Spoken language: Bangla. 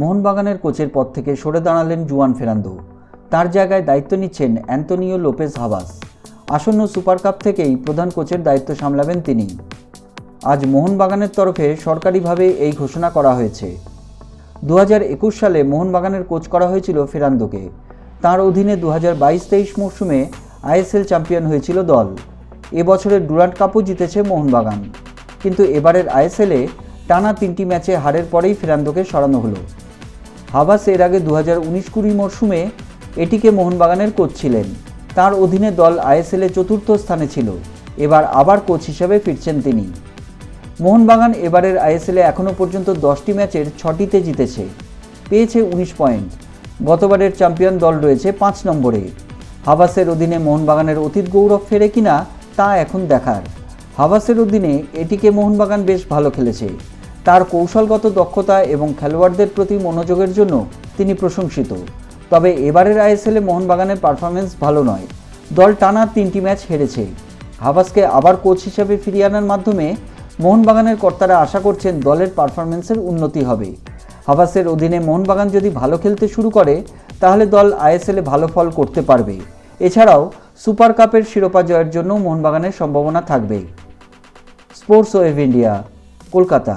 মোহনবাগানের কোচের পদ থেকে সরে দাঁড়ালেন জুয়ান ফেরান্দো। তার জায়গায় দায়িত্ব নিচ্ছেন অ্যান্তনিও লোপেজ হাবাস আসন্ন সুপার কাপ থেকেই প্রধান কোচের দায়িত্ব সামলাবেন তিনি। আজ মোহনবাগানের তরফে সরকারিভাবে এই ঘোষণা করা হয়েছে। দু হাজার একুশ সালে মোহনবাগানের কোচ করা হয়েছিল ফেরান্দোকে। তার অধীনে দু হাজার বাইশ তেইশ মরশুমে আইএসএল চ্যাম্পিয়ন হয়েছিল দল। এবছরের ডুরান্ট কাপও জিতেছে মোহনবাগান। কিন্তু এবারের আইএসএলে টানা তিনটি ম্যাচে হারের পরেই ফেরান্দোকে সরানো হলো। হাভাস এর আগে দু হাজার উনিশ কুড়ি মরশুমে এটিকে মোহনবাগানের কোচ ছিলেন। তার অধীনে দল আইএসএলে চতুর্থ স্থানে ছিল। এবার আবার কোচ হিসেবে ফিরছেন তিনি। মোহনবাগান এবারের আইএসএলে এখনও পর্যন্ত দশটি ম্যাচের ছটিতে জিতেছে। পেয়েছে উনিশ পয়েন্ট। গতবারের চ্যাম্পিয়ন দল রয়েছে পাঁচ নম্বরে। হাবাসের অধীনে মোহনবাগানের অতীত গৌরব ফেরে কিনা তা এখন দেখার। হাবাসের অধীনে এটিকে মোহনবাগান বেশ ভালো খেলেছে। তার কৌশলগত দক্ষতা এবং খেলোয়াড়দের প্রতি মনোযোগের জন্য তিনি প্রশংসিত। তবে এবারের আইএসএলে মোহনবাগানের পারফরমেন্স ভালো নয়। দল টানা তিনটি ম্যাচ হেরেছে। হাবাসকে আবার কোচ হিসেবে ফিরিয়ে আনার মাধ্যমে মোহনবাগানের কর্তারা আশা করছেন দলের পারফরমেন্সের উন্নতি হবে। হাবাসের অধীনে মোহনবাগান যদি ভালো খেলতে শুরু করে, তাহলে দল আইএসএলে ভালো ফল করতে পারবে। এছাড়াও সুপার কাপের শিরোপা জয়ের জন্য মোহনবাগানের সম্ভাবনা থাকবে। Sports wave India, Kolkata.